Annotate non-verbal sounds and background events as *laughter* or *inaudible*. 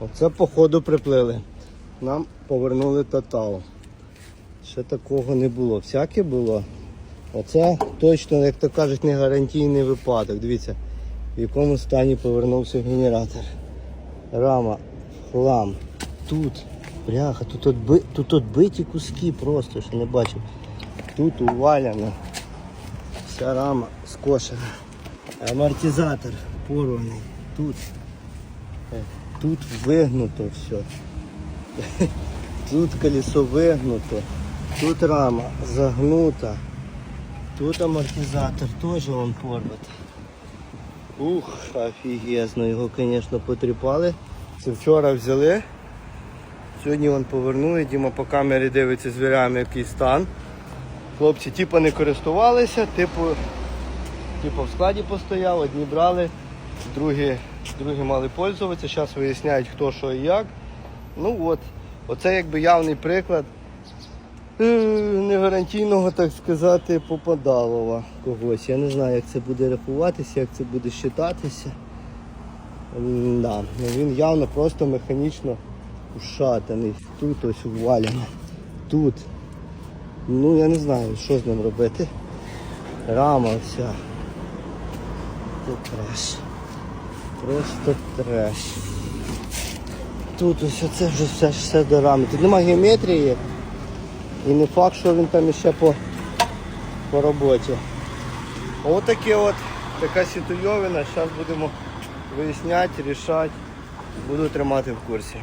Оце походу приплили. Нам повернули тотал. Ще такого не було. Всяке було. Оце точно, як то кажуть, не гарантійний випадок. Дивіться, в якому стані повернувся генератор. Рама, хлам. Тут, бляха, тут, отби, тут отбиті куски просто, що не бачив. Тут уваляно. Вся рама скошена. Амортизатор порваний. Тут. Тут вигнуто все. *laughs* Тут колесо вигнуто. Тут рама загнута. Тут амортизатор теж он порватий. Ух, офігезно, його, звісно, потріпали. Це вчора взяли. Сьогодні він повернули. Діма по камері дивиться, звіряємо який стан. Хлопці типу не користувалися, типу, типу в складі постояв, одні брали, другі, другі мали пользуватися. Зараз виясняють хто що і як. Ну от, оце якби явний приклад е, негарантійного, так сказати, попадалова когось. Я не знаю, як це буде рахуватися, як це буде считатися. Да. Він явно просто механічно ушатаний. Тут ось уваляно. Тут. Ну я не знаю, що з ним робити. Рама вся. Це треш. Просто треш. Тут ось оце вже все, все до рами. Тут нема геометрії. І не факт, що він там іще по, по роботі. Отаке от, така ситуйовина. Зараз будемо виясняти, рішати. Буду тримати в курсі.